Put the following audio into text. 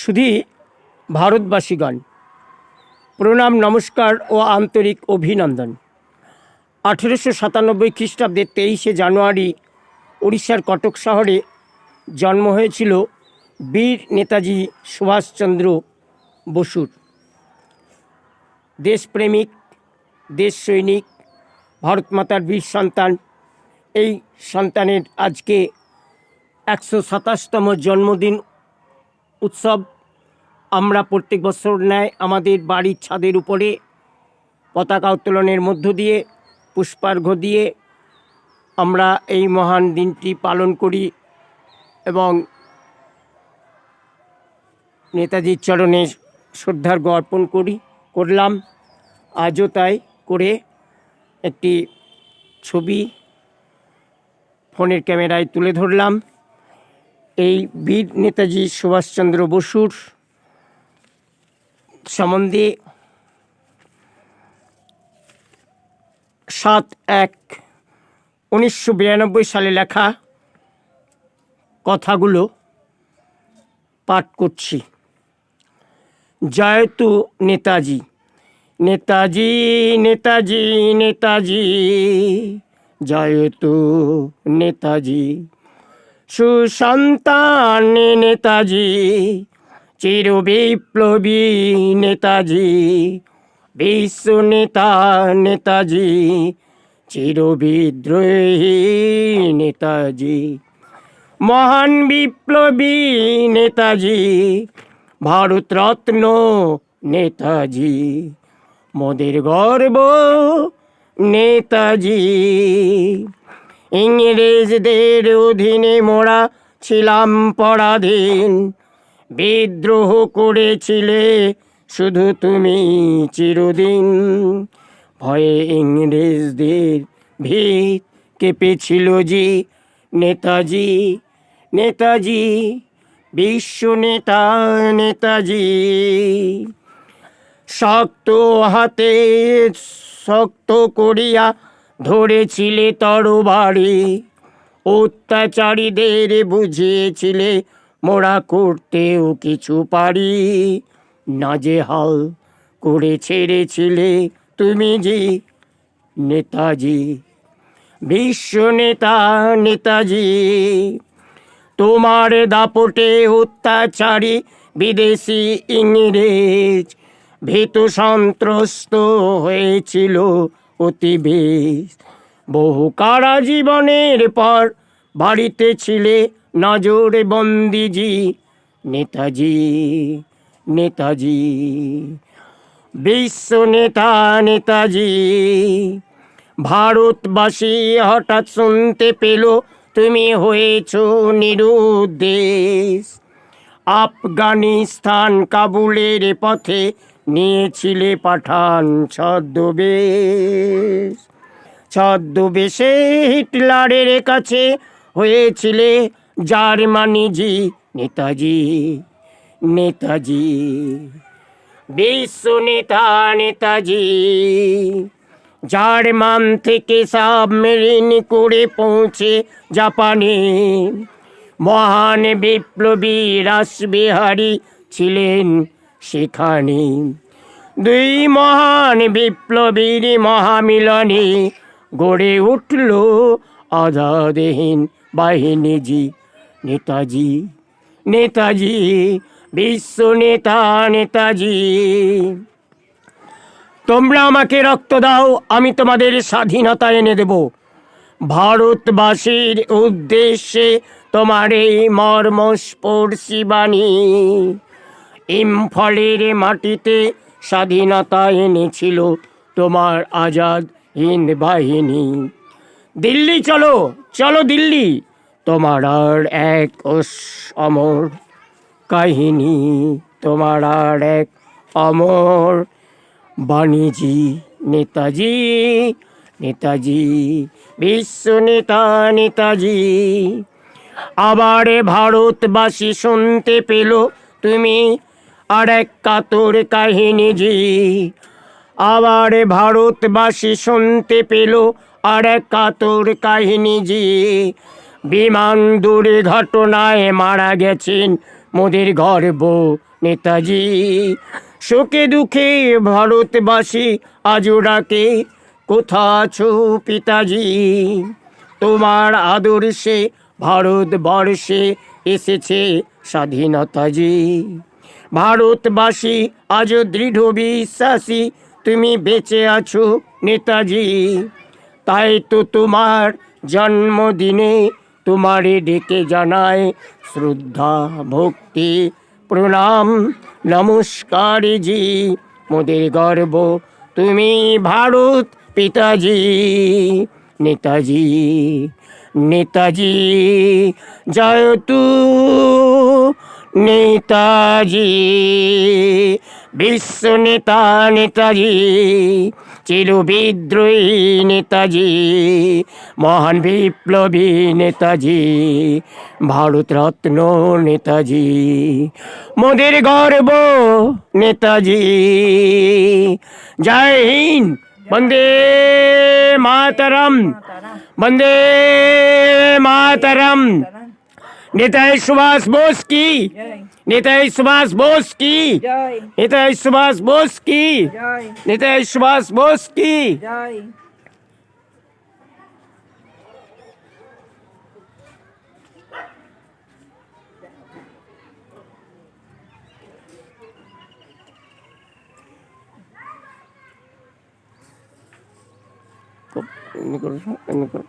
শুধু ভারতবাসীগণ। প্রণাম, নমস্কার ও আন্তরিক অভিনন্দন। আঠেরোশো সাতানব্বই খ্রিস্টাব্দের তেইশে জানুয়ারি উড়িষ্যার কটক শহরে জন্ম হয়েছিল বীর নেতাজি সুভাষচন্দ্র বসুর। দেশপ্রেমিক দেশ সৈনিক ভারত মাতার বীর সন্তান, এই সন্তানের আজকে একশো সাতাশতম জন্মদিন উৎসব আমরা প্রত্যেক বছর ন্যায় আমাদের বাড়ির ছাদের উপরে পতাকা উত্তোলনের মধ্য দিয়ে, পুষ্পার্ঘ্য দিয়ে আমরা এই মহান দিনটি পালন করি এবং নেতাজির চরণে শ্রদ্ধার্ঘ্য অর্পণ করি, করলাম। আজও তাই করে একটি ছবি ফোনের ক্যামেরায় তুলে ধরলাম। এই বীর নেতাজি সুভাষচন্দ্র বসুর সম্বন্ধে সাত এক উনিশশো বিরানব্বই সালে লেখা কথাগুলো পাঠ করছি। জয়তু নেতাজি নেতাজি নেতাজি নেতাজি জয়তু নেতাজি। সুসন্তান নেতাজি চির বিপ্লবী নেতাজি, বিশ্ব নেতা নেতাজি চির বিদ্রোহী নেতাজি, মহান বিপ্লবী নেতাজি, ভারতরত্ন নেতাজি, মোদের গর্ব নেতাজি। ইংরেজদের অধীনে মোরা ছিলাম পরাধীন। বিদ্রোহ করেছিলে শুধু তুমি চিরদিন। ভয়ে ইংরেজদের ভিত কেঁপেছিল যে নেতাজি নেতাজি, বিশ্ব নেতা, নেতাজি। শক্ত হাতে শক্ত করিয়া ধরেছিলে তরবারি, অত্যাচারীদের বুঝিয়েছিলে মোরা করতেও কিছু পারি। নাজেহাল করে ছেড়েছিলে তুমি যে নেতাজি, বিশ্ব নেতা, নেতাজি। তোমার দাপটে অত্যাচারী বিদেশি ইংরেজ ভীত সন্ত্রস্ত হয়েছিল অতি বেশ বহু কারা জীবনের পর বাড়িতে ছিলে? নজরে বন্দিজি, নেতাজি নেতাজি। বিশ্ব নেতা, নেতাজি, ভারতবাসী হঠাৎ শুনতে পেল, তুমি হয়েছ নিরুদ্দেশ। আফগানিস্তান কাবুলের পথে নিয়েছিলে পাঠান ছদ্মবেশ। ছদ্মবেশে হিটলারের কাছে হয়েছিলে জার্মানিজি নেতাজি নেতাজি। বিশ্ব নেতা নেতাজি, জার্মান থেকে সাবমেরিন করে পৌঁছে জাপানে। মহান বিপ্লবী রাসবিহারী ছিলেন সেখানে দুই মহান বিপ্লবীর মহামিলনে গড়ে উঠল আজাদহীন বাহিনীজি নেতাজি নেতাজি, বিশ্ব নেতা, নেতাজি। তোমরা আমাকে রক্ত দাও, আমি তোমাদের স্বাধীনতা এনে দেব। ভারতবাসীর উদ্দেশ্যে তোমার এই মর্মস্পর্শী বাণী। ইম্ফলের মাটিতে স্বাধীনতা এনেছিল তোমার আজাদ হিন্দ বাহিনী। দিল্লি চলো চলো দিল্লি, তোমার আর এক অমর কাহিনী, তোমার আর এক অমর বাণীজি, নেতাজি নেতাজি, বিশ্ব নেতা, নেতাজি। আবার ভারতবাসী শুনতে পেল তুমি আর এক কাতর কাহিনী জি। আবার ভারতবাসী শুনতে পেল আর এক কাতর কাহিনী জি। বিমান দুর্ঘটনায় মারা গেছেন মোদের গর্ব নেতাজি। সুখে দুঃখে ভারতবাসী আজও ডাকে, কোথা আছো পিতাজি? তোমার আদর্শে ভারতবর্ষে এসেছে স্বাধীনতাজি। ভারতবাসী, আজ দৃঢ় বিশ্বাসী, তুমি বেঁচে আছো নেতাজি। তাই তো তোমার জন্মদিনে তোমারে ডেকে জানায় শ্রদ্ধা, ভক্তি, প্রণাম, নমস্কার জি। মোদের গর্ব, তুমি ভারত পিতাজি। নেতাজি নেতাজি, জয় তু। নেতাজি বিশ্ব নেতা নেতাজি চির বিদ্রোহী নেতাজি মহান বিপ্লবী নেতাজি ভারত রত্ন নেতাজি মোদের গর্ব নেতাজি জয় হিন্দ বন্দে মাতরম বন্দে মাতরম নেতাজি সুভাষ বোস কি জয় নেতাজি সুভাষ বোস কি জয় নেতাজি সুভাষ বোস কি জয় নেতাজি সুভাষ বোস কি জয় এমনি করো, এমনি করো।